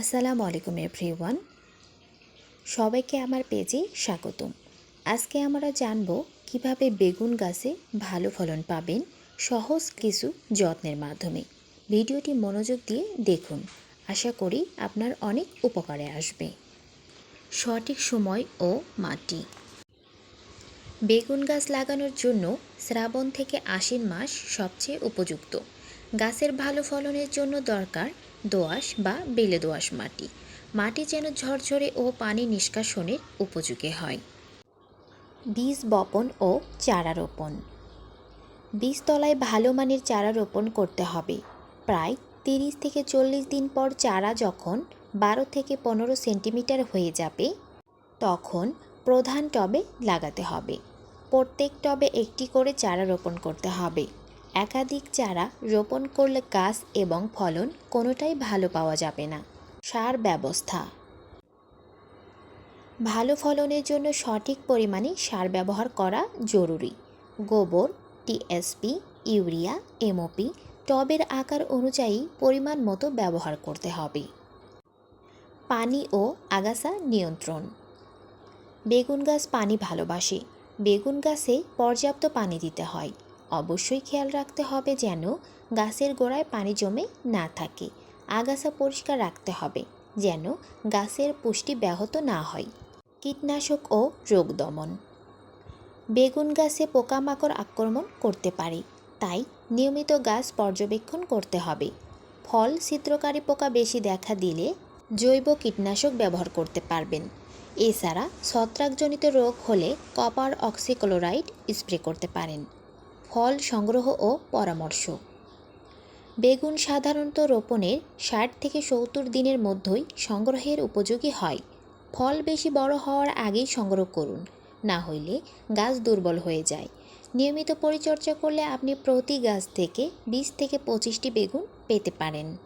আসসালামু আলাইকুম এভরিওয়ান। সবাইকে আমার পেজে স্বাগতম। আজকে আমরা জানব কীভাবে বেগুন গাছে ভালো ফলন পাবেন সহজ কিছু যত্নের মাধ্যমে। ভিডিওটি মনোযোগ দিয়ে দেখুন। আশা করি আপনার অনেক উপকারে আসবে। সঠিক সময় ও মাটি। বেগুন গাছ লাগানোর জন্য শ্রাবণ থেকে আশ্বিন মাস সবচেয়ে উপযুক্ত। গাছের ভালো ফলনের জন্য দরকার দোআঁশ বা বেলে দোআঁশ মাটি। মাটি যেন ঝরঝরে ও পানি নিষ্কাশনের উপযোগী হয়। বীজ বপন ও চারা রোপণ বীজতলায় ভালো মানের চারা রোপণ করতে হবে। প্রায় তিরিশ থেকে চল্লিশ দিন পর চারা যখন বারো থেকে পনেরো সেন্টিমিটার হয়ে যাবে, তখন প্রধান টবে লাগাতে হবে। প্রত্যেক টবে একটি করে চারা রোপণ করতে হবে। একাধিক চারা রোপণ করলে গাছ এবং ফলন কোনোটাই ভালো পাওয়া যাবে না। সার ব্যবস্থা। ভালো ফলনের জন্য সঠিক পরিমাণে সার ব্যবহার করা জরুরি। গোবর টিএসপি ইউরিয়া এমওপি টবের আকার অনুযায়ী পরিমাণ মতো ব্যবহার করতে হবে। পানি ও আগাছা নিয়ন্ত্রণ। বেগুন গাছ পানি ভালোবাসে। বেগুন গাছে পর্যাপ্ত পানি দিতে হয়। অবশ্যই খেয়াল রাখতে হবে যেন গাছের গোড়ায় পানি জমে না থাকে। আগাছা পরিষ্কার রাখতে হবে যেন গাছের পুষ্টি ব্যাহত না হয়। কীটনাশক ও রোগ দমন। বেগুন গাছে পোকামাকড় আক্রমণ করতে পারে, তাই নিয়মিত গাছ পর্যবেক্ষণ করতে হবে। ফল ছিদ্রকারী পোকা বেশি দেখা দিলে জৈব কীটনাশক ব্যবহার করতে পারবেন। এছাড়া ছত্রাকজনিত রোগ হলে কপার অক্সিক্লোরাইড স্প্রে করতে পারেন। ফল সংগ্রহ ও পরামর্শ। বেগুন সাধারণত রোপণের ষাট থেকে সত্তর দিনের মধ্যেই সংগ্রহের উপযোগী হয়। ফল বেশি বড় হওয়ার আগেই সংগ্রহ করুন, না হইলে গাছ দুর্বল হয়ে যায়। নিয়মিত পরিচর্যা করলে আপনি প্রতি গাছ থেকে বিশ থেকে পঁচিশটি বেগুন পেতে পারেন।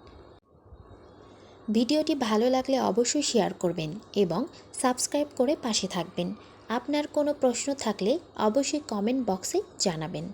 ভিডিওটি ভালো লাগলে অবশ্যই শেয়ার করবেন এবং সাবস্ক্রাইব করে পাশে থাকবেন। আপনার কোনো প্রশ্ন থাকলে অবশ্যই কমেন্ট বক্সে জানাবেন।